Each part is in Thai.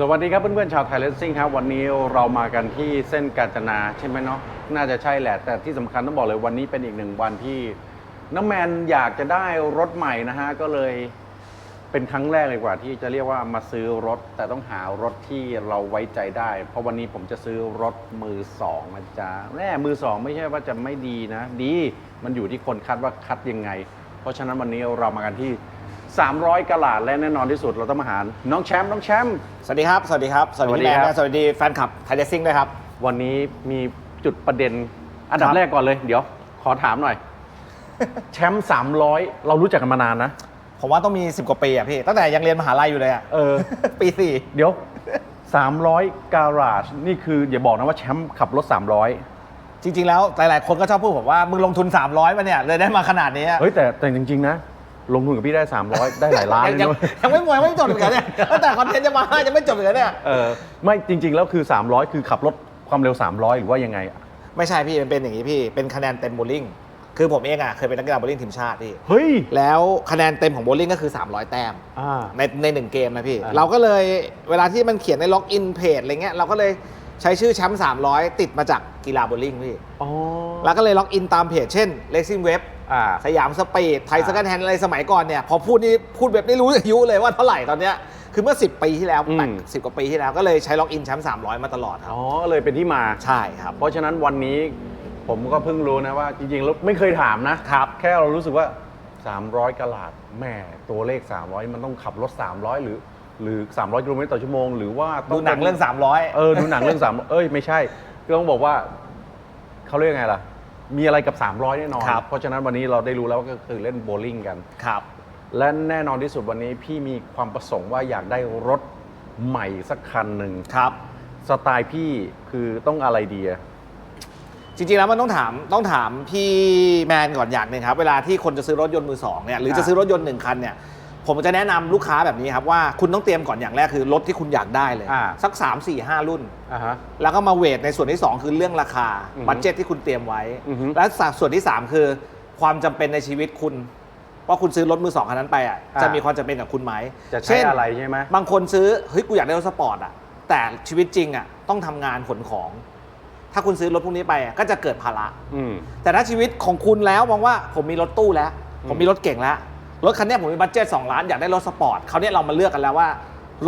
สวัสดีครับเพื่อนๆชาวไทยเลสซิ่งครับวันนี้เรามากันที่เส้นกาญจนาใช่ไหมเนาะน่าจะใช่แหละ แต่ที่สำคัญต้องบอกเลยวันนี้เป็นอีกหนึ่งวันที่น้องแมนอยากจะได้รถใหม่นะฮะก็เลยเป็นครั้งแรกเลยกว่าที่จะเรียกว่ามาซื้อรถ แต่ต้องหารถที่เราไว้ใจได้ เพราะวันนี้ผมจะซื้อรถมือสองนะจ๊ะแน่มือสองไม่ใช่ว่าจะไม่ดีนะ ดีมันอยู่ที่คนคัดว่าคัดยังไง เพราะฉะนั้นวันนี้เรามากันที่ 300กะหลาดและแน่นอนที่สุดเราต้องมาหาน้องแชมป์น้องแชมป์ สวัสดีครับ สวัสดีครับ สวัสสวัสดีดีแมนครับและสวัสดีแฟนคลับไทยเดซิ่งด้วยครับ วันนี้มีจุดประเด็น อันดับครับ แรกก่อนเลย เดี๋ยวขอถามหน่อย แชมป์300 เรารู้จักกันมานานนะ ผมว่าต้องมี 10 กว่าปีอะพี่ ตั้งแต่ยังเรียนมหาลัยอยู่เลยอะ เออ ปีสี่เดี๋ยว 300การาจนี่คืออย่าบอกนะว่าแชมป์ขับรถ 300 จริง ๆ แล้ว หลาย ๆ คนก็ชอบพูดผมว่า มึงลงทุน 300มาเนี่ยเลยได้มาขนาดนี้อะเฮ้ยแต่แต่จริง ๆ นะ ลงทุนกับพี่ได้ 300 ได้หลายล้านเลยยังนะยังไม่หมดยังไม่จบอีกเหรอเนี่ยตั้งแต่คอนเทนต์จะมายังไม่จบอีกเหรอเนี่ย เออไม่จริง ๆ แล้วคือ 300 คือขับรถความเร็ว 300 หรือว่ายังไง ไม่ใช่พี่มันเป็นอย่างนี้พี่ เป็นคะแนนเต็มโบว์ลิ่ง คือผมเองอะเคยเป็นนักกีฬาโบว์ลิ่งทีมชาติพี่ เฮ้ย แล้วคะแนนเต็มของโบว์ลิ่งก็คือ 300 แต้ม อ่า ในในหนึ่งเกมนะพี่ อ่า เราก็เลยเวลาที่มันเขียนในล็อกอินเพจอะไรเงี้ยเราก็เลย ใช้ชื่อแชมป์300 ติดมาจากกีฬาโบว์ลิ่งพี่อ๋อแล้วก็เลยล็อกอินตามเพจเช่น Racing Web อ่า สยามสปีดไทยอ่าสกันแฮนอะไรสมัยก่อนเนี่ย พอพูดนี่พูดแบบไม่รู้อายุเลยว่าเท่าไหร่ตอนเนี้ยคือเมื่อ 10 ปีที่แล้วอืม แปดสิบกว่าปีที่แล้วก็เลยใช้ล็อกอินแชมป์300 มาตลอดครับ อ๋อเลยเป็นที่มา ใช่ครับ เพราะฉะนั้นวันนี้ผมก็เพิ่งรู้นะว่าจริงๆแล้วไม่เคยถามนะครับ แค่เรารู้สึกว่า 300กะลาดแหม่ตัวเลข 300 มันต้องขับรถ 300 หรือ หรือ 300กิโลเมตรต่อชั่วโมงหรือว่าต้ดูหนังเรื่อง 300 เออดูหนังเรื่อง300เอ้ยไม่ใช่ก็ต้องบอกว่าเขาเรียกไงล่ะ มีอะไรกับ 300แน่นอน ครับ เพราะฉะนั้นวันนี้เราได้รู้แล้วว่าก็คือเล่นโบว์ลิ่งกัน ครับ และแน่นอนที่สุดวันนี้พี่มีความประสงค์ว่าอยากได้รถใหม่สักคันหนึ่งครับ สไตล์พี่คือต้องอะไรดีอะ จริงๆแล้วมันต้องถามต้องถามพี่แมนก่อนอย่างหนึ่งครับ เวลาที่คนจะซื้อรถยนต์มือสองเนี่ยหรือจะซื้อรถยนต์หนึ่งคันเนี่ย ผมจะแนะนำลูกค้าแบบนี้ครับว่าคุณต้องเตรียมก่อนอย่างแรกคือรถที่คุณอยากได้เลย อ่า สัก 3 4 5 รุ่น อ่าฮะ แล้วก็มาเวทในส่วนที่ 2 คือเรื่องราคาอือฮึบัตเจ็ตที่คุณเตรียมไว้ อือฮึและส่วนที่ 3 คือ ความจำเป็นในชีวิตคุณ ว่าคุณซื้อรถมือสองคันนั้นไปอะอ่า จะมีความจำเป็นกับคุณไหมจะใช้เช่นอะไรใช่ไหม บางคนซื้อเฮ้ยกูอยากได้รถสปอร์ตอะแต่ชีวิตจริงอะต้องทำงานขนของ ถ้าคุณซื้อรถพวกนี้ไปอะก็จะเกิดภาระ อืม แต่ถ้าชีวิตของคุณแล้วมองว่าผมมีรถตู้แล้วอืมผมมีรถเก่งแล้ว รถคันเนี้ยผมมีบัตเจ็ต2ล้านอยากได้รถสปอร์ตเขาวเนี่ยเรามาเลือกกันแล้วว่า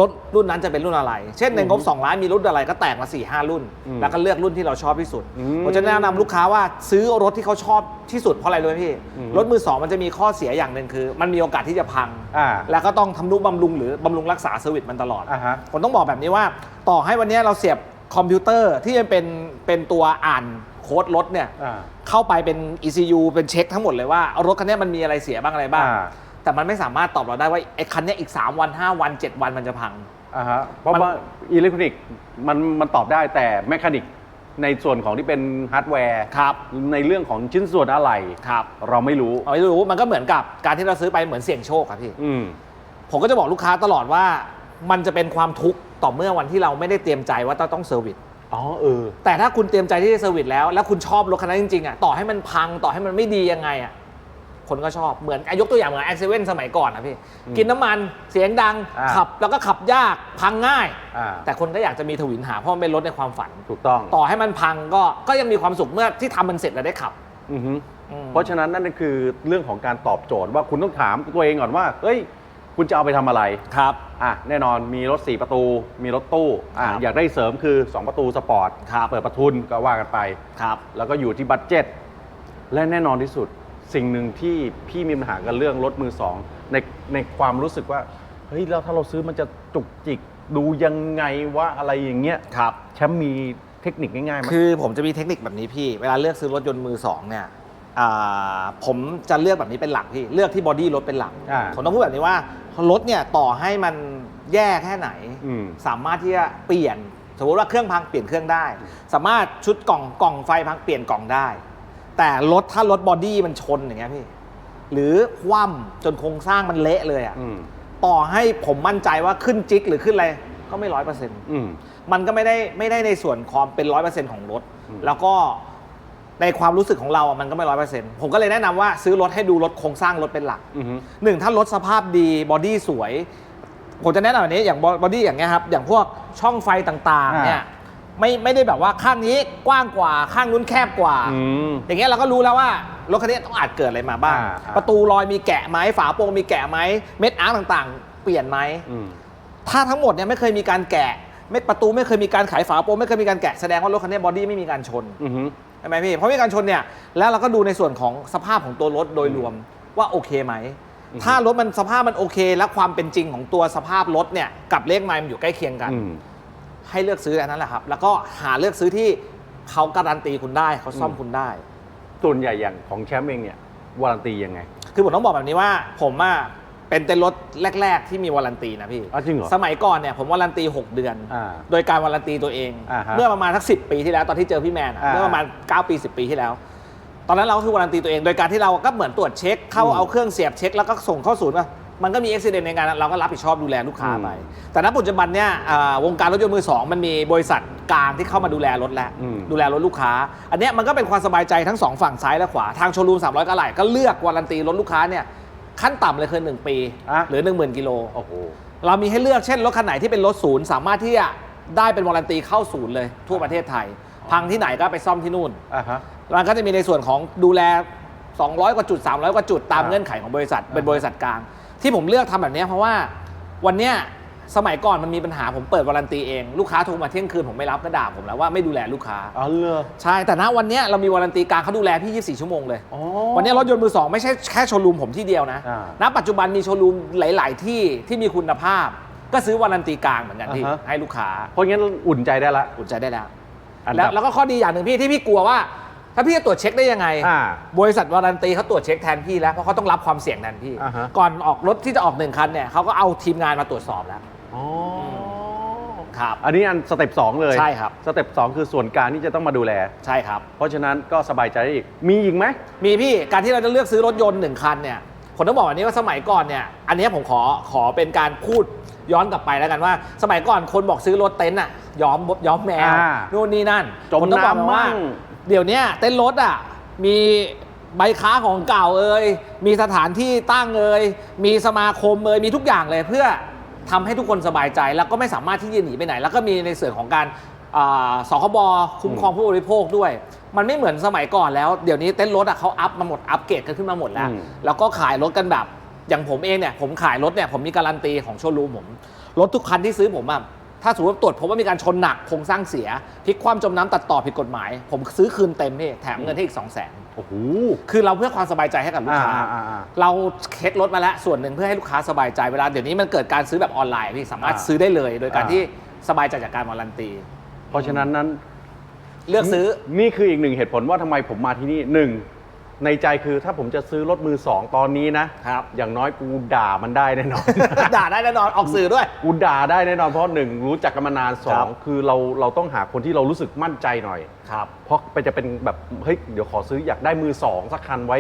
รถรุ่นนั้นจะเป็นรุ่นอะไร เช่นในงบ2ล้านมีรุ่นอะไรก็แตกมา4ี่ห้ารุ่นอืมแล้วก็เลือกรุ่นที่เราชอบที่สุดอืมผมจะแนะนำลูกค้าว่าซื้อรถที่เขาชอบที่สุดเพราะอะไรรู้ไหมพี่อืมรถมือสองมันจะมีข้อเสียอย่างหนึ่งคือ มันมีโอกาสที่จะพังอ่าแล้วก็ต้องทำนุบำรุงหรือบำรุงรักษาเซอร์วิสมันตลอดอ่าฮะผมต้องบอกแบบนี้ว่า ต่อให้วันนี้เราเสียบคอมพิวเตอร์ที่มันเป็นเป็นตัวอ่านโค้ดรถเนี่ยอ่าเข้าไปเป็น ECU เป็นเช็คทั้งหมดเลยว่ารถคันนี้มันมีอะไรเสียบ้างอะไรบ้างอ่า แต่มันไม่สามารถตอบเราได้ว่าไอ้คันนี้อีก 3 วัน 5 วัน 7 วันมันจะพัง อ่าฮะเพราะมัน ว่าอิเล็กทรอนิกส์มันมันตอบได้แต่แมคานิกในส่วนของที่เป็นฮาร์ดแวร์ครับในเรื่องของชิ้นส่วนอะไร ครับเราไม่รู้ เอาไม่รู้มันก็เหมือนกับการที่เราซื้อไปเหมือนเสี่ยงโชคครับพี่ อืม ผมก็จะบอกลูกค้าตลอดว่า มันจะเป็นความทุกข์ต่อเมื่อวันที่เราไม่ได้เตรียมใจว่าต้องต้องเซอร์วิสอ๋อเออ แต่ถ้าคุณเตรียมใจที่จะเซอร์วิสแล้ว แล้วคุณชอบรถคันนั้นจริงๆอะต่อให้มันพังต่อให้มันไม่ดียังไงอะ คนก็ชอบเหมือนอะยกตัวอย่างเหมือนแอคเซเว่นสมัยก่อนนะพี่อืมกินน้ำมันเสียงดัง อ่าขับแล้วก็ขับยากพังง่าย อ่า แต่คนก็อยากจะมีทวินหาเพราะมันเป็นรถในความฝัน ถูกต้องต่อให้มันพังก็ก็ยังมีความสุขเมื่อที่ทำมันเสร็จแล้วได้ขับ อือฮึอืม เพราะฉะนั้นนั่นคือเรื่องของการตอบโจทย์ว่าคุณต้องถามตัวเองก่อนว่าเฮ้ย คุณจะเอาไปทำอะไร ครับ อะแน่นอนมีรถ 4 ประตู มีรถตู้อะครับอยากได้เสริมคือ 2 ประตูสปอร์ตครับ เปิดประทุนก็ว่ากันไป ครับ แล้วก็อยู่ที่บัตเจ็ตและแน่นอนที่สุด สิ่งหนึ่งที่พี่มีปัญหากันเรื่องรถมือสองในในความรู้สึกว่าเฮ้ยแล้วถ้าเราซื้อมันจะจุกจิกดูยังไงว่าอะไรอย่างเงี้ยครับ แชมป์มีเทคนิคง่ายๆไหมคือผมจะมีเทคนิคแบบนี้พี่ เวลาเลือกซื้อรถยนต์มือสองเนี่ยอ่าผมจะเลือกแบบนี้เป็นหลักพี่ เลือกที่บอดี้รถเป็นหลัก อ่า ผมต้องพูดแบบนี้ว่ารถเนี่ยต่อให้มันแย่แค่ไหน อืม สามารถที่จะเปลี่ยน สมมติว่าเครื่องพังเปลี่ยนเครื่องได้ สามารถชุดกล่องกล่องไฟพังเปลี่ยนกล่องได้ แต่รถถ้ารถบอดี้มันชนอย่างเงี้ยพี่ หรือคว่ำจนโครงสร้างมันเละเลยอะอืมต่อให้ผมมั่นใจว่าขึ้นจิกหรือขึ้นอะไรก็ไม่ร้อยเปอร์เซ็นต์อืม มันก็ไม่ได้ไม่ได้ในส่วนความเป็นร้อยเปอร์เซ็นต์ของรถ อืม แล้วก็ในความรู้สึกของเราอะมันก็ไม่ร้อยเปอร์เซ็นต์ผมก็เลยแนะนำว่าซื้อรถให้ดูรถโครงสร้างรถเป็นหลัก อือฮึหนึ่งถ้ารถสภาพดีบอดี้สวย ผมจะแนะนำแบบนี้อย่างบอดี้อย่างเงี้ยครับ อย่างพวกช่องไฟต่างๆเนี่ยอ่า ไม่ไม่ได้แบบว่าข้างนี้กว้างกว่าข้างนู้นแคบกว่า อืม อย่างเงี้ยเราก็รู้แล้วว่ารถคันนี้ต้องอาจเกิดอะไรมาบ้าง อ่าอ่าประตูลอยมีแกะไหมฝาโปร่งมีแกะไหมเม็ดอาร์ต่างๆ เปลี่ยนไหม อืม ถ้าทั้งหมดเนี่ยไม่เคยมีการแกะ ไม่ประตูไม่เคยมีการไขฝาโปร่งไม่เคยมีการแกะแสดงว่ารถคันนี้บอดี้ไม่มีการชนอือหือใช่ไหมพี่เพราะมีการชนเนี่ยแล้วเราก็ดูในส่วนของสภาพของตัวรถโดยรวมว่าโอเคไหมอืมถ้ารถมันสภาพมันโอเค และความเป็นจริงของตัวสภาพรถเนี่ยกับเลขไมล์มันอยู่ใกล้เคียงกัน อืม ให้เลือกซื้ออันนั้นแหละครับ แล้วก็หาเลือกซื้อที่เขาการันตีคุณได้เขาซ่อมอืมคุณได้ ส่วนใหญ่อย่างของแชมป์เองเนี่ยวารันตียังไง คือผมต้องบอกแบบนี้ว่าผมอะเป็นเต็นท์รถแรก ๆ ที่มีวารันตีนะพี่อ๋อจริงเหรอ สมัยก่อนเนี่ยผมวารันตี 6 เดือน อ่าโดยการวารันตีตัวเอง อ่าฮะเมื่อประมาณสักสิปีที่แล้วตอนที่เจอพี่แมนอะอ่าเมื่อประมาณ 9 ปี 10 ปีที่แล้ว ตอนนั้นเราก็คือวารันตีตัวเอง โดยการที่เราก็เหมือนตรวจเช็คเข้าอืมเอาเครื่องเสียบเช็คแล้วก็ส่งเข้าศูนย์ว่า มันก็มีอุบิเหตุในงานเราก็รับผิดชอบดูแลลูกค้าไปอืมแต่ณปัจจุบันเนี่ยอ่าวงการรถยนต์มือสองมันมีบริษัทกลางที่เข้ามาดูแลรถแล้วอืมดูแลรถลูกค้า อันเนี้ยมันก็เป็นความสบายใจทั้งสองฝั่งซ้ายและขวาทางโชว์รูม300กะไหล่ก็เลือกวารันตีรถลูกค้าเนี่ยขั้นต่ำเลยคือ1ปีอะหรือ 10,000กิโลโอ้โหเรามีให้เลือกเช่นรถคันไหนที่เป็นรถศูนย์สามารถที่จะได้เป็นวารันตีเข้าศูนย์เลย ทั่วประเทศไทย พังที่ไหนก็ไปซ่อมที่นู่นอ่าฮะมันก็จะมีในส่วนของดูแล 200 กว่าจุด 300 กว่าจุดตามอ่าเงื่อนไขของบริษัทเป็นอ่าบริษัทกลาง ที่ผมเลือกทำแบบเนี้ยเพราะว่าวันเนี้ยสมัยก่อนมันมีปัญหาผมเปิดวารันตีเอง ลูกค้าโทรมาเที่ยงคืนผมไม่รับก็ด่าผมแล้วว่าไม่ดูแลลูกค้าอ๋อเลอใช่แต่ณวันเนี้ยเรามีวารันตีกลางเขาดูแลพี่ 24 ชั่วโมงเลยอ๋อวันนี้รถยนต์มือสองไม่ใช่แค่โชว์รูมผมที่เดียวนะอ่าณปัจจุบันมีโชว์รูมหลาย ๆ ที่ที่มีคุณภาพ ก็ซื้อวารันตีกลางเหมือนกันที่อ่าฮะให้ลูกค้า เพราะงั้นอุ่นใจได้ละอุ่นใจได้แล้วอันแล้วดับแล้วก็ข้อดีอย่างหนึ่งพี่ที่พี่กลัวว่า ถ้าพี่จะตรวจเช็คได้ยังไง อ่า บริษัทวารันตีเขาตรวจเช็คแทนพี่แล้ว เพราะเขาต้องรับความเสี่ยงแทนพี่ อ่าฮะ ก่อนออกรถที่จะออกหนึ่งคันเนี่ยเขาก็เอาทีมงานมาตรวจสอบแล้ว อ๋อครับ อันนี้อันสเต็ปสองเลยใช่ครับ สเต็ปสองคือส่วนกลางที่จะต้องมาดูแล ใช่ครับ เพราะฉะนั้นก็สบายใจได้อีก มีอีกไหม มีพี่การที่เราจะเลือกซื้อรถยนต์หนึ่งคันเนี่ยผมต้องบอกแบบนี้ว่าสมัยก่อนเนี่ยอันเนี้ยผมขอขอเป็นการพูดย้อนกลับไปแล้วกันว่า สมัยก่อนคนบอกซื้อรถเต็นท์อะย้อมย้อมแมวอ่านู่นนี่นั่นจมผต้องบอกน้ำว่ามั่ง เดี๋ยวเนี้ยเต็นท์รถอะมีใบค้าของเก่าเอ่ยมีสถานที่ตั้งเอ่ยมีสมาคมเอ่ยมีทุกอย่างเลยเพื่อทำให้ทุกคนสบายใจ แล้วก็ไม่สามารถที่จะหนีไปไหน แล้วก็มีในส่วนของการอ่าสคบคุ้มครองผู้บริโภคด้วย มันไม่เหมือนสมัยก่อนแล้ว เดี๋ยวนี้เต้นท์รถอะเขาอัพมาหมดอัพเกรดกันขึ้นมาหมดแล้วอืมแล้วก็ขายรถกันแบบอย่างผมเองเนี่ยผมขายรถเนี่ยผมมีการันตีของโชว์รูมผมรถทุกคันที่ซื้อผมอะ ถ้าสมมติว่าตรวจพบว่ามีการชนหนักโครงสร้างเสียพลิกคว่ำจมน้ำตัดต่อผิดกฎหมาย ผมซื้อคืนเต็มพี่แถมเงินให้อีก 2 0 0 0 0นโอ้โห คือเราเพื่อความสบายใจให้กับลูกค้า อ่าอ่าอ่าเราเช็ครถมาแล้วส่วนหนึ่งเพื่อให้ลูกค้าสบายใจเวลาเดี๋ยวนี้มันเกิดการซื้อแบบออนไลน์พี่สามารถอ่าซื้อได้เลย โดยการอ่า ที่สบายใจจากการวารันตี เพราะฉะนั้นนั้น เลือกซื้อ นี่คืออีกหนึ่งเหตุผลว่าทำไมผมมาที่นี่หนึ่ง ในใจคือถ้าผมจะซื้อรถมือสองตอนนี้นะครับ อย่างน้อยกูด่ามันได้แน่นอน ด่าได้แน่นอนออกสื่อด้วย กูด่าได้แน่นอนเพราะหนึ่งรู้จักกันมานานสอครังบคือเราเราต้องหาคนที่เรารู้สึกมั่นใจหน่อยครับเพราะไปจะเป็นแบบเฮ้ยเดี๋ยวขอซื้ออยากได้มือสองสักคันไว้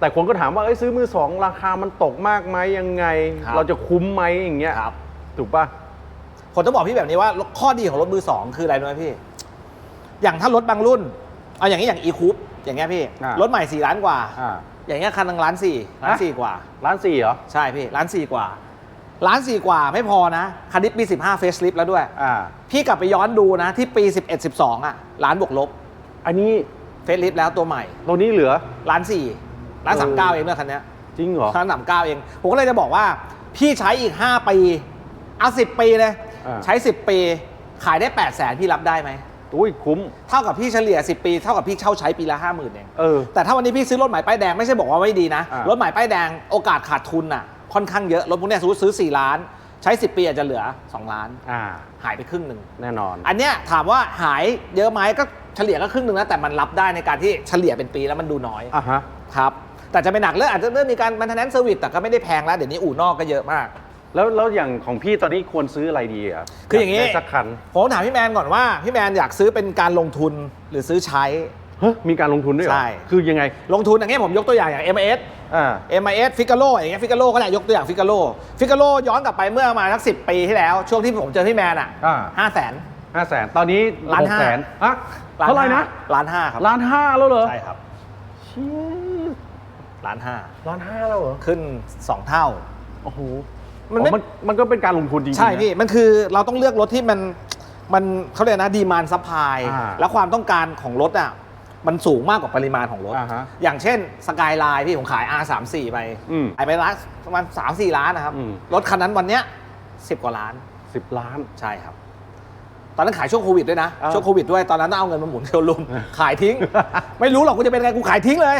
แต่คนก็ถามว่าเอ้ยซื้อมือสองราคามันตกมากไหมยังไง ครับเราจะคุ้มไหมอย่างเงี้ยครับ ถูกป่ะผมจะบอกพี่แบบนี้ว่าข้อดีของรถมือสองคืออะไรรู้ไหมพี่ อย่างถ้ารถบางรุ่น เอาอย่างนี้อย่าง e c o u p อย่างเงี้ยพี่อ่ารรถใหม่4ล้านกว่า อ่า อย่างเงี้ยคันหนึงล้านสี่ล้านฮะสี่กว่าร้านสี่เหรอ ใช่พี่ล้านสี่กว่าล้านสี่กว่าไม่พอนะ คันนี้ปี 15เฟสลิฟแล้วด้วย อ่า พี่กลับไปย้อนดูนะ ที่ปี 11 12 อะล้านบวกลบอันนี้เฟสลิฟแล้วตัวใหม่ตัวนี้เหลือ ล้านสี่ล้านเออสามเก้าเองเนี่ยคันเนี้ยจริงเหรอ ล้านสามเก้าเอง ผมก็เลยจะบอกว่า พี่ใช้อีก 5 ปี เอา 10 ปีเลย อ่า ใช้ 10 ปี ขายได้ 8 0 0แสนพี่รับได้ไหม อุ้ยคุ้ม เท่ากับพี่เฉลี่ย 10 ปี เท่ากับพี่เช่าใช้ปีละ 5 0,000เองเออ แต่ถ้าวันนี้พี่ซื้อรถใหม่ป้ายแดงไม่ใช่บอกว่าไม่ดีนะ อ่ารถใหม่ป้ายแดงโอกาสขาดทุนอะ ค่อนข้างเยอะรถพวกเนี้ยสมมติซื้อ 4 ล้าน ใช้ 10 ปีอาจจะเหลือ 2 ล้าน อ่า หายไปครึ่งหนึ่ง แน่นอน อันเนี้ยถามว่าหายเยอะไหมก็เฉลี่ยก็ครึ่งหนึ่งนะแต่มันรับได้ในการที่เฉลี่ยเป็นปีแล้วมันดูน้อยอะฮะ ครับแต่จะไปหนักเรื่องอาจจะเริ่มมีการ maintenance service แต่ก็ไม่ได้แพงแล้วเดี๋ยวนี้อู่นอกก็เยอะมาก แล้วแล้วอย่างของพี่ตอนนี้ควรซื้ออะไรดีอะคืออย่างนี้นี้สักคันผมถามพี่แมนก่อนว่าพี่แมนอยากซื้อเป็นการลงทุนหรือซื้อใช้ เฮ้ยมีการลงทุนด้วยเหรอใช่ คือยังไงลงทุนอย่างเงี้ยผมยกตัวอย่างอย่าง MIS อ่า MIS ฟิกาโ o อย่างเงี้ยฟิกาโ o ก็ได้ยกตัวอย่างฟิกาโ o ฟิกาโ o ย้อนกลับไปเมื่อประมาณสักสิปีที่แล้ว ช่วงที่ผมเจอพี่แมนอะอ่า ห้าแสน ห้าแสนตอนนี้ล้านหกห้า แสนอะเท่าไหร่นะล้านห้าครับล้านห้าแล้วเหรอใช่ครับเชี่ยล้านห้าล้านห้าแล้วเหรอ ขึ้น 2 เท่า โอ้โห มันอ๋ไม่ อมันมันก็เป็นการลงทุนจริงๆใช่นะ พี่ มันคือเราต้องเลือกรถที่มันมันเขาเรียกนะดีมานซัพพลายอ่าแล้วความต้องการของรถอะมันสูงมากกว่าปริมาณของรถ อ่าฮะอย่างเช่นสกายไลน์พี่ผมขาย R34 ไปอืมขายไปล้านประมาณ3 4 ล้านนะครับ อืม รถคันนั้นวันเนี้ย10 กว่าล้าน สิบล้าน ใช่ครับ ตอนนั้นขายช่วงโควิดด้วยนะอ้าวช่วงโควิดด้วยตอนนั้นต้องเอาเงินมาหมุนเทลลุมขายทิ้ง ไม่รู้หรอกกูจะเป็นไงกูขายทิ้งเลย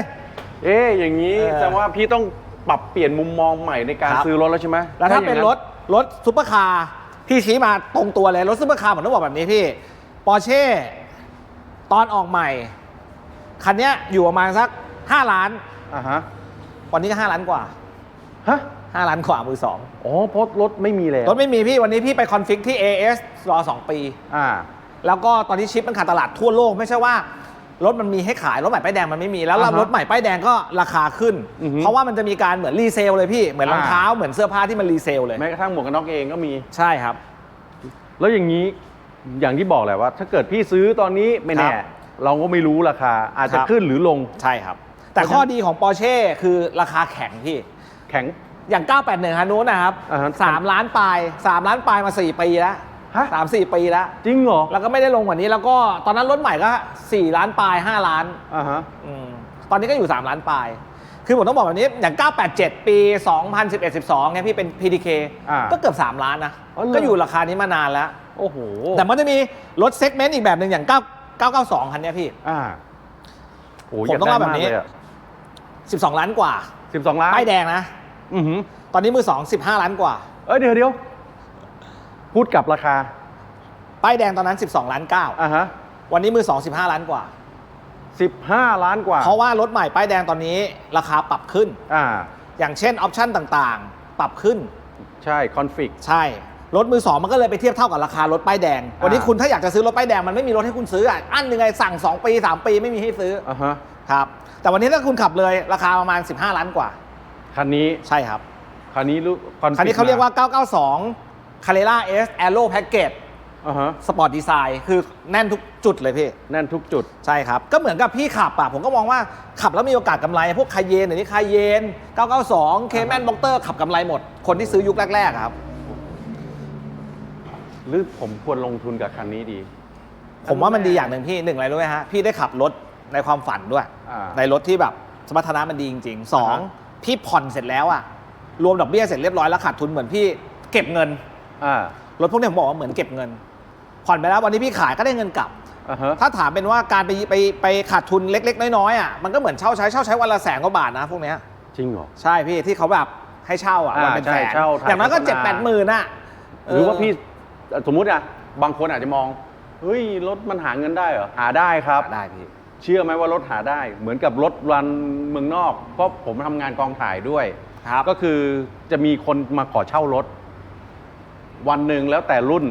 เอ๊ะอย่างนี้เออ แสดงว่าพี่ต้อง ปรับเปลี่ยนมุมมองใหม่ในการครับ ซื้อรถแล้วใช่ไหมแล้วถ้าเป็นอย่งรถรถซุปเปอร์คาร์พี่ชี้มาตรงตัวเลย รถซุปเปอร์คาร์ผมต้องบอกแบบนี้พี่ปอร์เช่ตอนออกใหม่ คันเนี้ยอยู่ประมาณสัก 5 ล้าน อ่าฮะวันนี้ก็ 5 ล้านกว่า ฮะ5 ล้านกว่ามือสองอ๋อเพราะรถไม่มีแล้วรถไม่มีพี่วันนี้พี่ไปคอนฟิกที่ AS รอ 2 ปี อ่า แล้วก็ตอนนี้ชิปมันขาดตลาดทั่วโลก ไม่ใช่ว่า รถมันมีให้ขายรถใหม่ป้ายแดงมันไม่มีแล้วอ่าฮะรถใหม่ป้ายแดงก็ราคาขึ้น อือฮึเพราะว่ามันจะมีการเหมือนรีเซลเลยพี่เหมือนรองอ่า เท้าเหมือนเสื้อผ้าที่มันรีเซลเลยแม้กระทั่งหมวกกันน็อกเองก็มี ใช่ครับ แล้วอย่างนี้อย่างที่บอกแหละว่า ถ้าเกิดพี่ซื้อตอนนี้ไม่แน่ ครับ เราก็ไม่รู้ราคาอาจจะครับขึ้นหรือลง ใช่ครับ แต่เพราะฉะนั้นข้อดีของปอร์เช่คือราคาแข็งพี่ แข็ง อย่าง 981ฮันนู้นนะครับอ่าฮะสามล้านปลายสามล้านปลายมา 4 ปีแล้ว ฮะ สามสี่ปีแล้ว จริงเหรอแล้วก็ไม่ได้ลงกว่านี้แล้วก็ตอนนั้นรถใหม่ก็4ล้านปลาย5ล้าน อ่าฮะ อืมตอนนี้ก็อยู่ 3 ล้านปลาย คือผมต้องบอกแบบนี้ อย่าง 987 ปี 2011-12เนี่ยพี่เป็น PDK อ่าก็เกือบ 3 ล้านนะ อ๋อเหรอ ก็อยู่ราคานี้มานานแล้ว โอ้โหแต่มันจะมีรถเซกเมนต์อีกแบบหนึ่งอย่าง 9 992 คันเนี้ยพี่ อ่าโอ้ผมต้องเล่าแบบนี้ยกได้มกเลยะ12 ล้านกว่า12ล้านป้ายแดงนะ อือหือตอนนี้มือ 2 15 ล้านกว่า เอ้ยเดี๋ยวเดี๋ยว พูดกับราคาป้ายแดงตอนนั้น 12 ล้าน9อ่าฮะวันนี้มือ2 15 ล้านกว่า15ล้านกว่าเพราะว่ารถใหม่ป้ายแดงตอนนี้ราคาปรับขึ้น อ่า อย่างเช่นออปชั่นต่างๆ ปรับขึ้น ใช่คอนฟิก ใช่ รถมือสองมันก็เลยไปเทียบเท่ากับราคารถป้ายแดง วันนี้อ่า คุณถ้าอยากจะซื้อรถป้ายแดงมันไม่มีรถให้คุณซื้ออะอันยังไงสั่ง 2 ปี 3 ปีไม่มีให้ซื้ออ่าฮะครับ แต่วันนี้ถ้าคุณขับเลยราคาประมาณ 15 ล้านกว่า คันนี้ใช่ครับ คันนี้รู้คอนฟิกคันนี้เขาเรียกว่า 992 Carrera S Aero Package อ่าฮะสปอร์ตดีไซน์คือแน่นทุกจุดเลยพี่ แน่นทุกจุด ใช่ครับ ก็เหมือนกับพี่ขับอะผมก็มองว่าขับแล้วมีโอกาสกำไร พวกคาเยนเดี๋ยวนี้คาเยน 992 เคแมนบ็อกเตอร์ขับกำไรหมด คนที่ซื้อยุคแรกๆอะครับ หรือผมควรลงทุนกับคันนี้ดี ผมว่ามันดีอย่างหนึ่งพี่หนึ่งอะไรรู้ไหมฮะ พี่ได้ขับรถในความฝันด้วย อ่าในรถที่แบบสมรรถนะมันดีจริงๆสองอ่าฮะ พี่ผ่อนเสร็จแล้วอะรวมดอกเบี้ยเสร็จเรียบร้อยแล้วขาดทุนเหมือนพี่เก็บเงิน อ่ารถพวกนี้ผมบอกว่าเหมือนเก็บเงิน ผ่อนไปแล้ววันนี้พี่ขายก็ได้เงินกลับ อ่าฮะ ถ้าถามเป็นว่าการไปไปไปขาดทุนเล็ก ๆ น้อยๆอะมันก็เหมือนเช่าใช้เช่าใช้วันละแสนกว่าบาทนะพวกเนี้ย จริงเหรอ ใช่พี่ที่เขาแบบให้เช่าอะอ่าวันเป็นแสนใช่เช่าถ่ายอย่างน้อยก็โฆษณา เจ็ดแปดหมื่นอะหรือว่าเพี่สมมุติอะบางคนอาจจะมองเฮ้ยรถมันหาเงินได้เหรอหาได้ครับ ได้พี่ เชื่อไหมว่ารถหาได้ เหมือนกับรถรันเมืองนอก เพราะผมทำงานกองถ่ายด้วย ครับ ก็คือจะมีคนมาขอเช่ารถ วันหนึ่งแล้วแต่รุ่น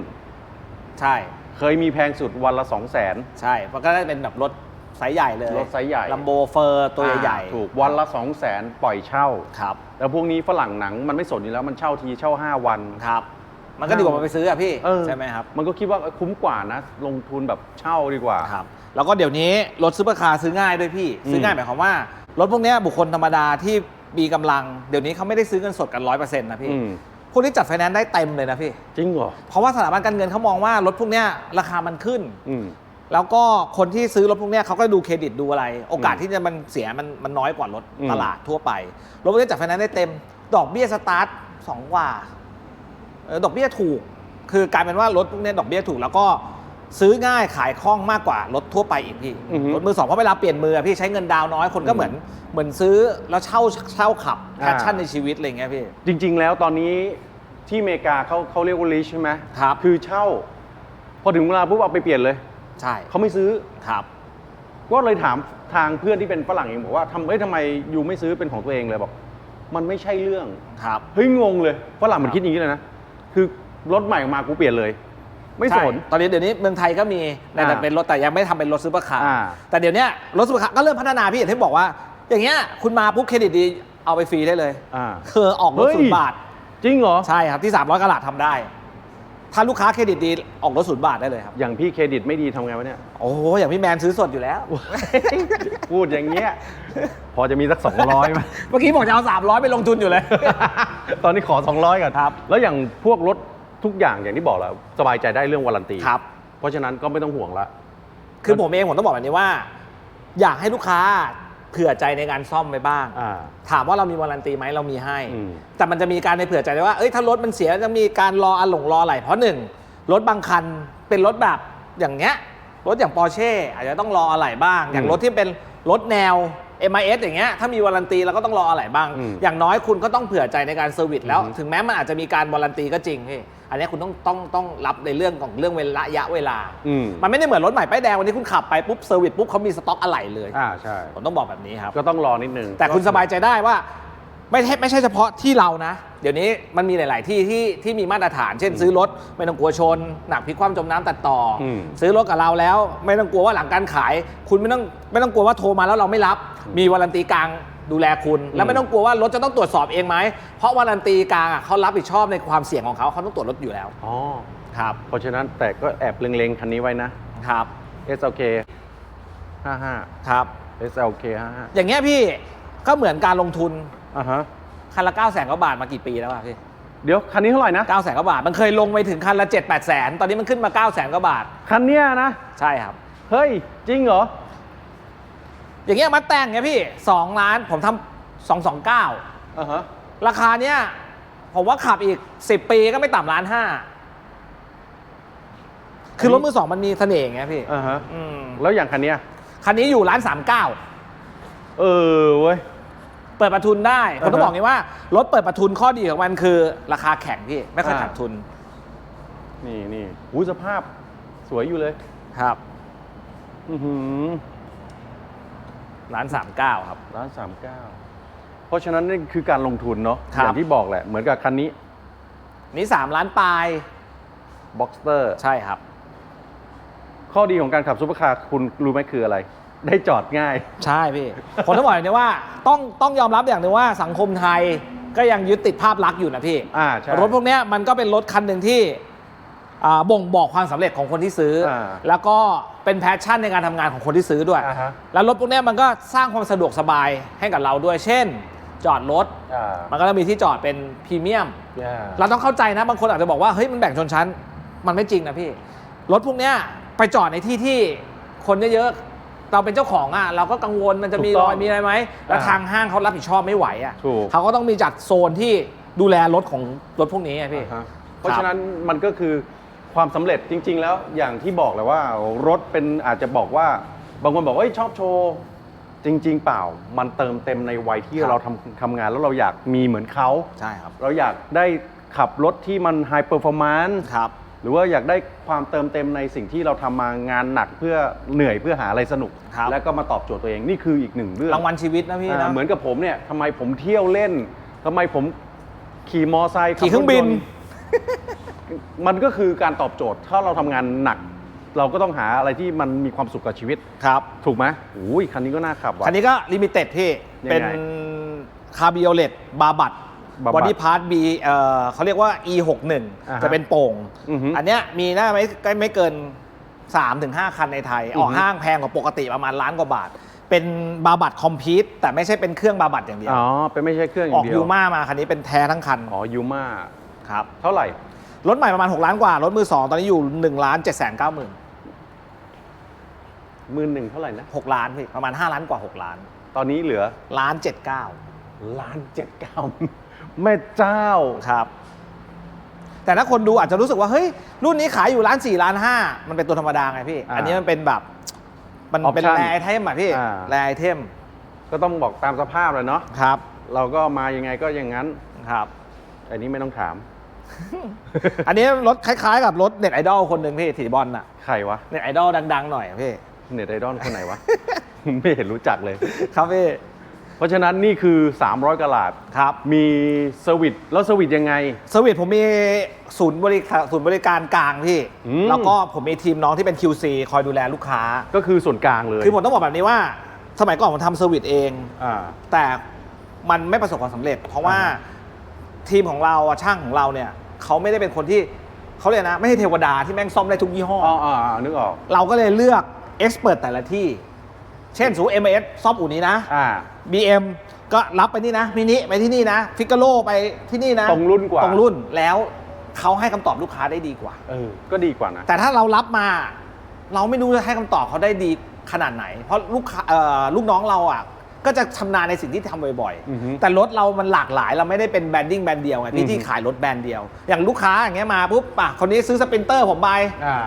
ใช่ เคยมีแพงสุดวันละสองแสนใช่มันก็ได้เป็นแบบรถไซส์ใหญ่เลยรถไซส์ใหญ่ ลัมโบเฟอร์ตัวใหญ่ๆถูกวันละสองแสนปล่อยเช่า ครับ แล้วพวกนี้ฝรั่งหนังมันไม่สนอยู่แล้วมันเช่าทีเช่า 5 วัน ครับ มันก็ดีกว่ามันไปซื้ออะพี่เออใช่ไหมครับ มันก็คิดว่าเอ้ยคุ้มกว่านะ ลงทุนแบบเช่าดีกว่า ครับ แล้วก็เดี๋ยวนี้รถซูเปอร์คาร์ซื้อง่ายด้วยพี่อืมซื้อง่ายหมายความว่ารถพวกเนี้ยบุคคลธรรมดาที่มีกำลัง เดี๋ยวนี้เขาไม่ได้ซื้อเงินสดกันร้อยเปอร์เซ็นต์นะพี่ อืม พวกนี้จัดไฟแนนซ์ได้เต็มเลยนะพี่ จริงเหรอ เพราะว่าสถาบันการเงินเขามองว่ารถพวกเนี้ยราคามันขึ้น อืม แล้วก็คนที่ซื้อรถพวกเนี้ยเขาก็ดูเครดิตดูอะไร โอกาสอืมที่จะมันเสียมันมันน้อยกว่ารถอืม ตลาดทั่วไป รถพวกนี้จัดไฟแนนซ์ได้เต็ม ดอกเบี้ยสตาร์ทสองกว่าเออดอกเบี้ยถูก คือกลายเป็นว่ารถพวกเนี้ยดอกเบี้ยถูกแล้วก็ ซื้อง่ายขายคล่องมากกว่ารถทั่วไปอีกพี่อือฮึรถมือสองเพราะเวลาเปลี่ยนมืออะพี่ใช้เงินดาวน์น้อยคนก็เหมือนเหมือนซื้อแล้วเช่าเช่าขับแพชชั่นอ่าในชีวิตอะไรอย่างเงี้ยพี่ จริง ๆ แล้วตอนนี้ที่อเมริกาเขาเขาเรียกว่า lease ใช่ไหมครับ คือเช่า พอถึงเวลาปุ๊บเอาไปเปลี่ยนเลยใช่เขาไม่ซื้อ ครับก็เลยถามทางเพื่อนที่เป็นฝรั่งเองบอกว่าทำเฮ้ยทำไมยูไม่ซื้อเป็นของตัวเองเลยบอกมันไม่ใช่เรื่อง ครับ เฮ้ยงงเลยฝรั่งมันครับคิดอย่างนี้เลยนะ คือรถใหม่ออกมากูเปลี่ยนเลย ไม่สน ใช่ตอนนี้เดี๋ยวนี้เมืองไทยก็มีแต่อ่าเป็นรถแต่ยังไม่ทำเป็นรถซูเปอร์คาร์อ่า แต่เดี๋ยวเนี้ยรถซูเปอร์คาร์ก็เริ่มพัฒนาพี่อย่างที่บอกว่า อย่างเงี้ยคุณมาปุ๊บเครดิตดีเอาไปฟรีได้เลยอ่า คือออกรถเฮ้ย ศูนย์บาท จริงเหรอ ใช่ครับ ที่ 300กะลัดทำได้ ถ้าลูกค้าเครดิตดีออกรถศูนย์บาทได้เลยครับ อย่างพี่เครดิตไม่ดีทำไงวะเนี่ย โอ้โหอย่างพี่แมนซื้อสดอยู่แล้ว พูดอย่างเงี้ย พอจะมีสัก 200ไหม เมื่อกี้บอกจะเอา300 ไปลงทุนอยู่เลย ตอนนี้ขอ 200ก่อนครับ แล้วอย่างพวกรถ ทุกอย่างอย่างที่บอกแล้วสบายใจได้เรื่องวารันตีครับ เพราะฉะนั้นก็ไม่ต้องห่วงละ คือผมเองผมต้องบอกแบบนี้ว่า อยากให้ลูกค้าเผื่อใจในการซ่อมไปบ้าง อ่า ถามว่าเรามีวารันตีไหมเรามีให้ อืมแต่มันจะมีการในเผื่อใจได้ว่าเอ้ยถ้ารถมันเสียจะมีการรออันหลงรออะไรเพราะหนึ่งรถบางคันเป็นรถแบบอย่างเงี้ยรถอย่างปอร์เช่อาจจะต้องรออะไรบ้าง อย่างรถที่เป็นรถแนว MIS อย่างเงี้ยถ้ามีวารันตีเราก็ต้องรออะไรบ้างอืมอย่างน้อยคุณก็ต้องเผื่อใจในการเซอร์วิสแล้วอืมถึงแม้มันอาจจะมีการวารันตีก็จริงพี่อันนี้คุณต้องต้องต้องรับในเรื่องของเรื่องเวลาระยะเวลาอืมมันไม่ได้เหมือนรถใหม่ป้ายแดงวันนี้คุณขับไปปุ๊บเซอร์วิสปุ๊บเขามีสต็อกอะไหล่เลยอ่าใช่ผมต้องบอกแบบนี้ครับก็ต้องรอนิดนึงแต่คุณสบายใจได้ว่า ไม่ใช่ไม่ใช่เฉพาะที่เรานะ เดี๋ยวนี้มันมีหลาย ๆ ที่ที่ที่มีมาตรฐาน เช่น ซื้อรถไม่ต้องกลัวชน หนักพลิกคว่ำจมน้ำตัดต่ออม ซื้อรถกับเราแล้ว ไม่ต้องกลัวว่าหลังการขาย คุณไม่ต้องไม่ต้องกลัวว่าโทรมาแล้วเราไม่รับ มีวารันตีกลางดูแลคุณ แล้วไม่ต้องกลัวว่ารถจะต้องตรวจสอบเองไหมเพราะวารันตีกลางอะเขารับผิดชอบในความเสี่ยงของเขาเขาต้องตรวจรถอยู่แล้วอ๋อ ครับเพราะฉะนั้นแต่ก็แอบเล็งๆ คันนี้ไว้นะ ครับ SLK 55 ครับ SLK 55 อย่างเงี้ยพี่ก็เหมือนการลงทุน อ่าฮะคันละ9 0 0 0 0กว่าบาทมากี่ปีแล้วอะพี่เดี๋ยวคันนี้เท่าไหร่นะ9 0 0 0 0กว่าบาท มันเคยลงไปถึงคันละ7 8แสนตอนนี้มันขึ้นมา9 0 0 0 0กว่าบาท คันเนี้ยนะ ใช่ครับ เฮ้ย จริงเหรอ อย่างเงี้ยมาแต่งเงี้ยพี่2ล้านผมทำ229อ่าฮะ ราคาเนี้ยผมว่าขับอีก 10 ปีก็ไม่ต่ำล้านห้าคือรถมือสองมันมีเสน่ห์ไงพี่อ่าฮะ อืมแล้วอย่างคันเนี้ยคันนี้อยู่ล้านสามเก้า เออเว้ย เปิดประทุนได้ ผมต้องอ่าฮะบอกงี้ว่า รถเปิดประทุนข้อดีของมันคือ ราคาแข็งพี่ ไม่ค่อยอ่าขาดทุน นี่นี่หูสภาพสวยอยู่เลย ครับอือหือล้านสามเก้าครับ ร้านสามเก้าเพราะฉะนั้นนี่คือการลงทุนเนาะครับอย่างที่บอกแหละ เหมือนกับคันนี้ นี่สามล้านปลาย บ็อกเตอร์ ใช่ครับ ข้อดีของการขับซุปเปอร์คาร์คุณรู้ไหมคืออะไร ได้จอดง่าย ใช่พี่ผมต้องบอกอย่างนี้ว่าต้องต้องยอมรับอย่างหนึ่งว่าสังคมไทยก็ยังยึดติดภาพลักษณ์อยู่นะพี่อ่าใช่ รถพวกเนี้ยมันก็เป็นรถคันหนึ่งที่อ่าบ่งบอกความสำเร็จของคนที่ซื้ออา แล้วก็เป็นแพชชั่นในการทำงานของคนที่ซื้อด้วย อ่าฮะแล้วรถพวกเนี้ยมันก็สร้างความสะดวกสบายให้กับเราด้วย เช่น จอดรถ อ่ามันก็จะมีที่จอดเป็นพรีเมียม อ่าเราต้องเข้าใจนะ บางคนอาจจะบอกว่า เฮ้ย มันแบ่งชนชั้น มันไม่จริงนะพี่ รถพวกเนี้ยไปจอดในที่ที่คนเยอะๆ เราเป็นเจ้าของอะเราก็กังวลมันจะมีถูกต้รองอยมีอะไรไหมแล้วอ่าทางห้างเขารับผิดชอบไม่ไหวอะถูก เขาก็ต้องมีจัดโซนที่ดูแลรถของรถพวกนี้ไงพี่ อ่าฮะเพราะฉะนั้นมันก็คือความสำเร็จจริง ๆ แล้วอย่างที่บอกแหละว่ารถเป็นอาจจะบอกว่า บางคนบอกว่าเฮ้ยชอบโชว์ จริง ๆ เปล่า มันเติมเต็มในวัยที่ครับ เราทำทำงานแล้วเราอยากมีเหมือนเขา ใช่ครับ เราอยากได้ขับรถที่มันไฮเปอร์ฟอร์มานซ์ครับ หรือว่าอยากได้ความเติมเต็มในสิ่งที่เราทำมางานหนักเพื่อเหนื่อยเพื่อหาอะไรสนุก ครับ แล้วก็มาตอบโจทย์ตัวเองนี่คืออีกหนึ่งเรื่อง รางวัลชีวิตนะพี่อ่านะเหมือนกับผมเนี่ยทำไมผมเที่ยวเล่นทำไมผมขี่มอไซค์ขัขี่เครื่องบิน ถยต์มันก็คือการตอบโจทย์ ถ้าเราทำงานหนัก เราก็ต้องหาอะไรที่มันมีความสุขกับชีวิต ครับถูกไหมโอ้ยคันนี้ก็น่าขับว่ะ คันนี้ก็ลิมิเต็ดพี่ ยังไง เป็นคาร์บิโอเลตบาบัต Babat บอดี้พาร์ทบีเอ่อเขาเรียกว่า e 6อ่า1ฮะจะเป็นโป่งอือฮึอันเนี้ยมีหน้าไม่ใกล้ไม่เกิน 3-5 คันในไทยอือฮึออกห้างแพงกว่าปกติประมาณล้านกว่าบาท เป็นบาบัตคอมพิวแต่ไม่ใช่เป็นเครื่องบาบัตอย่างเดียว อ๋อ เป็นไม่ใช่เครื่องอออย่างกเดียวยูมามาคันนี้เป็นแท้ทั้งคัน อ๋อ ยูมาครับ เท่าไหร่ รถใหม่ประมาณ 6 ล้านกว่า รถมือ 2 ตอนนี้อยู่1ล้าน7 9 0 0 0 0หมื่นหนึ่งเท่าไหร่นะ6ล้านพี่ประมาณ 5 ล้านกว่า 6 ล้าน ตอนนี้เหลือล้าน79ล้านเจ็ดเก้า แม่เจ้า ครับ แต่ถ้าคนดูอาจจะรู้สึกว่า เฮ้ย รุ่นนี้ขายอยู่ล้านสี่ล้านห้ามันเป็นตัวธรรมดาไงพี่ อ่าอันนี้มันเป็นแบบ มันเป็น Option แรไอเทมอะพี่อ่า แรไอเทมก็ต้องบอกตามสภาพเลยเนาะครับ เราก็มายังไงก็อย่างนั้น ครับ อันนี้ไม่ต้องถาม อันนี้รถคล้ายๆ กับรถเน็ตไอดอลคนหนึ่งพี่สีบอลน่ะ ใครวะ เน็ตไอดอลดัง ๆ หน่อยพี่ เน็ตไอดอลคนไหนวะ ไม่เห็นรู้จักเลย ครับพี่ เพราะฉะนั้นนี่คือ 300กะลาดครับ มีเซอร์วิสแล้วเซอร์วิสยังไง สวิตผมมีศูนย์บริการศูนย์บริการกลางพี่ อืม แล้วก็ผมมีทีมน้องที่เป็น QC คอยดูแลลูกค้า ก็คือส่วนกลางเลยคือผมต้องบอกแบบนี้ว่า สมัยก่อนผมทำเซอร์วิสเอง อ่า แต่มันไม่ประสบความสำเร็จ เพราะว่าอ่าฮะทีมของเราอะช่างของเราเนี่ยเขาไม่ได้เป็นคนที่เขาเรียกนะ ไม่ใช่เทวดาที่แม่งซ่อมได้ทุกยี่ห้อ อ๋ออ๋ออ๋อนึกออก เราก็เลยเลือกเอ็กซ์เพรสแต่ละที่ เช่นสูเอ็มเอสซ่อมอู่นี้นะอ่า BM ก็รับไปนี่นะมินิไปที่นี่นะ ฟิกาโลไปที่นี่นะตรงรุ่นกว่า ตรงรุ่นแล้วเขาให้คำตอบลูกค้าได้ดีกว่า เออ ก็ดีกว่านะ แต่ถ้าเรารับมา เราไม่รู้จะให้คำตอบเขาได้ดีขนาดไหน เพราะลูกค้าเอ่อลูกน้องเราอะก็จะชำนาญในสิ่งที่ทำบ่อยอือฮึๆ แต่รถเรามันหลากหลายเราไม่ได้เป็นแบรนดิ้งแบรนด์เดียวไงอือพี่ฮึที่ขายรถแบรนด์เดียว อย่างลูกค้าอย่างเงี้ยมาปุ๊บป่ะคนนี้ซื้อสปรินเตอร์ผมไป อ่า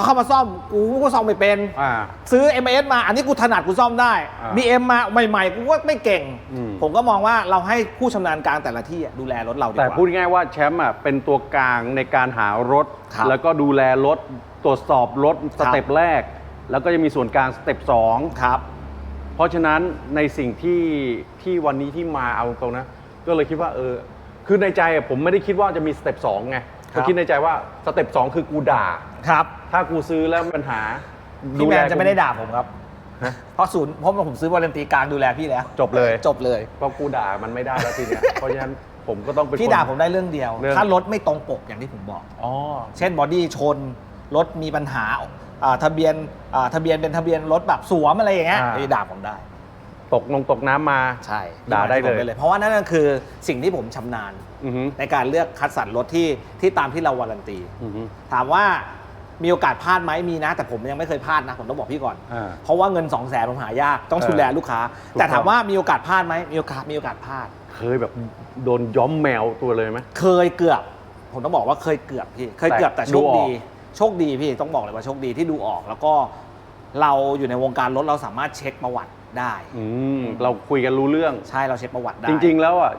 เขาเข้ามาซ่อมกูก็ซ่อมไม่เป็น อ่า ซื้อ m อ s มาอันนี้กูถนัดกูซ่อมได้ อ่า BM มาใหม่ๆ กูก็ไม่เก่ง อืม ผมก็มองว่าเราให้ผู้ชำนาญการแต่ละที่อะดูแลรถเราดีกแต่ว่า พูดง่ายๆว่าแชมป์อะเป็นตัวกลางในการหารถ ครับแล้วก็ดูแลรถ ตรวจสอบรถสเต็ปแรก แล้วก็จะมีส่วนกลางสเต็ปสองครับ เพราะฉะนั้นในสิ่งที่ที่วันนี้ที่มาเอาตรงนะ ก็เลยคิดว่าเออคือในใจอะผมไม่ได้คิดว่าจะมีสเต็ปสองไง ครับผมคิดในใจว่าสเต็ปสองคือกูด่า ครับ ถ้ากูซื้อแล้วมีปัญหาพี่แมนกูจะไม่ได้ด่าผมครับเพราะศูนย์เพราะผมซื้อวารันตีกลางดูแลพี่แล้ว จบเลย จบเลย เพราะกูด่ามันไม่ได้แล้วทีเนี้ย เพราะฉะนั้นผมก็ต้องเป็นพี่คน ด่าผมได้เรื่องเดียว เรื่อง ถ้ารถไม่ตรงปกอย่างที่ผมบอก อ๋อ เช่นบอดี้ชน รถมีปัญหาอ่าทะเบียนอ่าทะเบียนเป็นทะเบียนรถแบบสวมอะไรอย่างเงี้ยอ่า พี่ด่าผมได้ ตกลงตกน้ำมา ใช่ด่าได้เลย ผมเพราะว่านั่นก็คือสิ่งที่ผมชำนาญ อือฮึในการเลือกคัดสรรรถที่ที่ตามที่เราวารันตี อือฮึถามว่ามีโอกาสพลาดไหมมีนะ แต่ผมยังไม่เคยพลาดนะ ผมต้องบอกพี่ก่อน อ่า เพราะว่าเงิน2องแสนผมหายาก ต้องเออดูแลลูกค้า ถูกแต่ถามต้องว่ามีโอกาสพลาดไหมมีโอกาสมีโอกาสพลาด เคยแบบโดนย้อมแมวตัวเลยไหม เคยเกือบ ผมต้องบอกว่าเคยเกือบพี่ เคยเกือบแต่โชคดูออกดีโชคดีพี่ต้องบอกเลยว่าโชคดีที่ดูออก แล้วก็เราอยู่ในวงการรถเราสามารถเช็คประวัติ ได้ อืมเราคุยกันรู้เรื่อง ใช่เราเช็คประวัติได้จริง ๆ แล้วอะ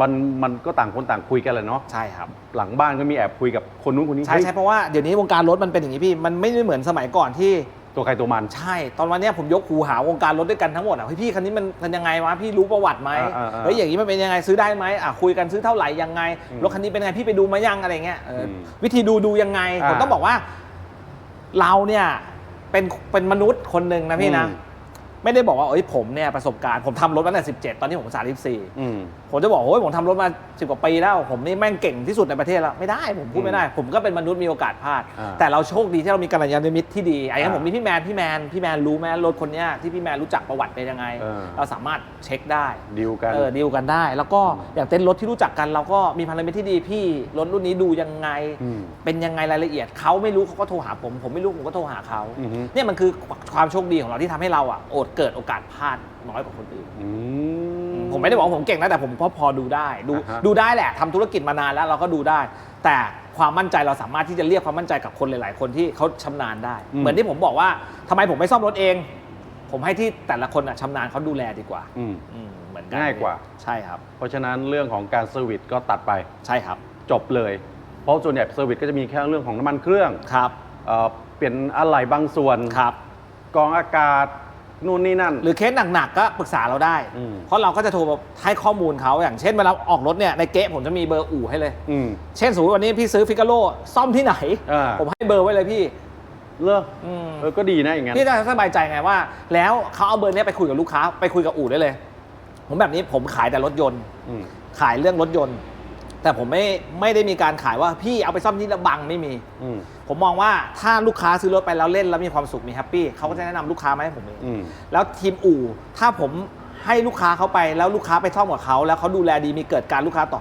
มันมันก็ต่างคนต่างคุยกันแหละเนาะใช่ครับ หลังบ้านก็มีแอบคุยกับคนนู้นคนนี้ใช่เฮ้ยใช่เพราะว่าเดี๋ยวนี้วงการรถมันเป็นอย่างนี้พี่ มันไม่ได้เหมือนสมัยก่อนที่ ตัวใครตัวมัน ใช่ ตอนวันเนี้ยผมยกหูหาวงการรถด้วยกันทั้งหมดอะเฮ้ยพี่คันนี้มันมันยังไงวะพี่รู้ประวัติไหมอ่าอ่าอ่าเฮ้ยอย่างนี้มันเป็นยังไงซื้อได้ไหมอะคุยกันซื้อเท่าไหร่ยังไงอืมรถคันนี้เป็นไงพี่ไปดูมายังอะไรเงี้ยเอออมวิธีดูดูยังไงอ่าผมต้องบอกว่า เราเนี่ยเป็นเป็นมนุษย์คนหนึ่งนะพี่นะอืม ไม่ได้บอกว่าเอ้ยผมเนี่ยประสบการณ์ผมทำรถมาตั้งแต่17 ตอนนี้ผม34 อืม ผมจะบอกโอ้ยผมทำรถมาสิบกว่าปีแล้ว ผมนี่แม่งเก่งที่สุดในประเทศแล้ว ไม่ได้ผมพูดไม่ได้ ผมก็เป็นมนุษย์มีโอกาสพลาด อ่าแต่เราโชคดีที่เรามีกัลยาณมิตรที่ดีไอ้งั้นอ่าผมมีพี่แมนพี่แมนพี่แมนรู้ไหมรถคนเนี้ยที่พี่แมนรู้จักประวัติเป็นยังไง เออ เราสามารถเช็คได้ ดีลกัน เออดีลกันได้ แล้วก็อย่างเต้นรถที่รู้จักกันเราก็มีพันธมิตรที่ดีพี่รถรุ่นนี้ดูยังไง อืมเป็นยังไงรายละเอียดเขาไม่รู้เขาก็โทรหาผม ผมไม่รู้ผมก็โทรหาเขาอือฮึ เนี่ยมันคือความโชคดีของเราที่ทำให้เราอะโอดเกิดโอกาสพลาดน้อยกว่าคนอื่น อืผมไม่ได้บอกว่าผมเก่งนะแต่ผมก็พอดูได้ดูอ่าฮะ ดูได้แหละทำธุรกิจมานานแล้วเราก็ดูได้ แต่ความมั่นใจเราสามารถที่จะเรียกความมั่นใจกับคนหลาย ๆ คนที่เขาชำนาญได้เหมือนที่ผมบอกว่าทำไมผมไม่ซ่อมรถเอง ผมให้ที่แต่ละคนอะชำนาญเขาดูแลดีกว่าอืม อืมเหมือนกันง่ายกว่า ใช่ครับ เพราะฉะนั้นเรื่องของการเซอร์วิสก็ตัดไปใช่ครับจบเลย เพราะส่วนใหญ่เซอร์วิสก็จะมีแค่เรื่องของน้ำมันเครื่องครับเอ่อเปลี่ยนอะไหล่บางส่วน ครับกรองอากาศ นู่นนี่นั่น หรือเคสหนักๆก็ปรึกษาเราได้ อืม เพราะเราก็จะโทรมาให้ข้อมูลเขาอย่างเช่นเวลาออกรถเนี่ยในเก๊ะผมจะมีเบอร์อู่ให้เลย อืม เช่นสมมติวันนี้พี่ซื้อฟิกาโร่ซ่อมที่ไหน อ่า ผมให้เบอร์ไว้เลยพี่ เลิกอืม เออก็ดีนะอย่างงั้น พี่จะสบายใจไงว่า แล้วเขาเอาเบอร์เนี้ยไปคุยกับลูกค้า ไปคุยกับอู่ได้เลย ผมแบบนี้ผมขายแต่รถยนต์ อืม ขายเรื่องรถยนต์ แต่ผมไม่ไม่ได้มีการขายว่าพี่เอาไปซ่อมที่ระบังไม่มี อืม ผมมองว่าถ้าลูกค้าซื้อรถไปแล้วเล่นแล้วมีความสุขมีแฮปปี้เขาก็จะแนะนำลูกค้ามาให้ผมเองอืม แล้วทีมอู่ถ้าผมให้ลูกค้าเขาไปแล้วลูกค้าไปซ่อมกับเขาแล้วเขาดูแลดีมีเกิดการลูกค้าต่อ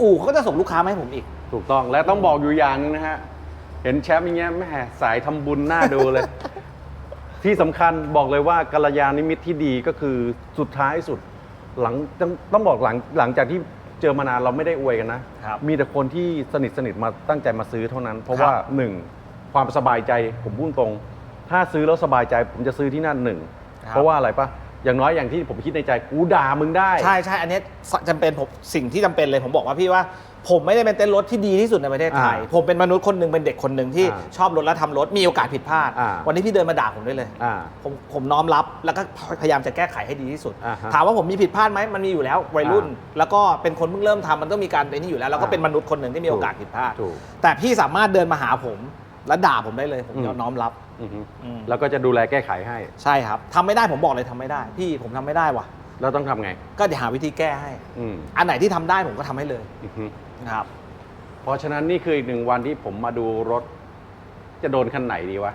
อู่เขาก็จะส่งลูกค้ามาให้ผมอีก ถูกต้องและต้องบอกอยู่อย่างหนึงนะฮะ เห็นแชมป์อย่างเงี้ยแม่สายทำบุญหน้าดูเลย ที่สำคัญบอกเลยว่ากัลยาณมิตรที่ดีก็คือสุดท้ายสุด หลังต้องต้องบอกหลังหลังจากที่ เจอมานานเราไม่ได้อวยกันนะ ครับมีแต่คนที่สนิทสนิทมาตั้งใจมาซื้อเท่านั้น เพราะครับว่าหนึ่งความสบายใจผมพูดตรง ถ้าซื้อแล้วสบายใจผมจะซื้อที่นั่นหนึ่งเพราะว่าอะไรปะ อย่างน้อยอย่างที่ผมคิดในใจกูด่ามึงได้ ใช่ใช่อันเนี้ยจำเป็นผมสิ่งที่จำเป็นเลย ผมบอกว่าพี่ว่า ผมไม่ได้เป็นเต้นรถที่ดีที่สุดในประเทศไทย อ่าผมเป็นมนุษย์คนหนึ่งเป็นเด็กคนหนึ่งที่อ่าชอบรถและทำรถมีโอกาสผิดพลาด อ่า วันนี้พี่เดินมาด่าผมได้เลย อ่า ผมผมน้อมรับแล้วก็พยายามจะแก้ไขให้ดีที่สุด อ่าฮะถามว่าผมมีผิดพลาดไหมมันมีอยู่แล้ววัยรุ่นอ่แล้วก็เป็นคนเพิ่งเริ่มทำมันต้องมีการในนี้อยู่แล้วแล้วก็อ่าเป็นมนุษย์คนหนึ่งที่มีโอกาสผิดพลาด ถูกแต่พี่สามารถเดินมาหาผม และด่าผมได้เลยผมอืมยอมน้อมรับอือฮึอืมแล้วก็จะดูแลแก้ไขให้ ใช่ครับทำไม่ได้ผมบอกเลยทำไม่ได้ พี่ผมทำไม่ได้ว่ะแล้วต้องทำไง ก็เดี๋ยวหาวิธีแก้ให้ อืมอันไหนที่ทำได้ผมก็ทำให้เลยอือฮึนะครับ เพราะฉะนั้นนี่คืออีกหนึ่งวันที่ผมมาดูรถ จะโดนคันไหนดีวะ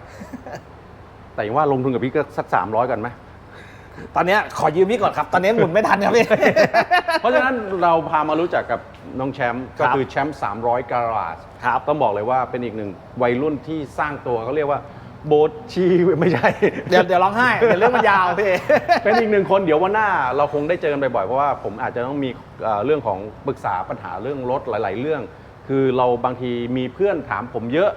แต่ว่าลงทุนกับพี่ก็สักสามร้อยกันไหม ตอนเนี้ยขอยืมพี่ก่อนครับ ตอนนี้หมุนไม่ทันครับพี่ เพราะฉะนั้นเราพามารู้จักกับน้องแชมป์ครัก็บคือแชมป์300 การาจครับต้องบอกเลยว่าเป็นอีกหนึ่งวัยรุ่นที่สร้างตัวเขาเรียกว่าโบทชีไม่ใช่ เดี๋ยวเดี๋ยวร้องไห้เดี๋ยวเรื่องมันยาวพี่ เป็นอีกหนึ่งคนเดี๋ยววันหน้าเราคงได้เจอกันบ่อยๆเพราะว่าผมอาจจะต้องมีเอ่อเรื่องของปรึกษาปัญหาเรื่องรถหลาย ๆ เรื่อง คือเราบางทีมีเพื่อนถามผมเยอะ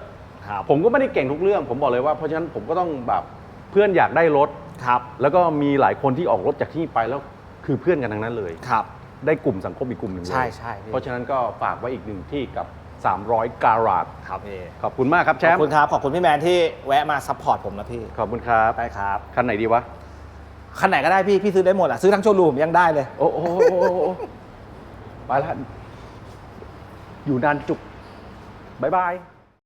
ครับ ผมก็ไม่ได้เก่งทุกเรื่อง ผมบอกเลยว่าเพราะฉะนั้นผมก็ต้องแบบเพื่อนอยากได้รถ ครับ แล้วก็มีหลายคนที่ออกรถจากที่นี่ไปแล้วคือเพื่อนกันทั้งนั้นเลย ครับ ได้กลุ่มสังคมอีกกลุ่มหนึ่งเลยใช่ใช่พี่ เพราะฉะนั้นก็ฝากไว้อีกหนึ่งที่กับ 300 การาดครับพี่ขอบคุณมากครับแชขอมบป์คุณครับ ขอบคุณพี่แมนที่แวะมาซัพพอร์ตผมนะพี่ ขอบคุณครับได้ครับ คันไหนดีวะคันไหนก็ได้พี่ พี่ซื้อได้หมดอะ ซื้อทั้งโชว์รูมยังได้เลย โอ้โอ้โอ้โอ้โอ้ไปละอยู่นานจุกบายบาย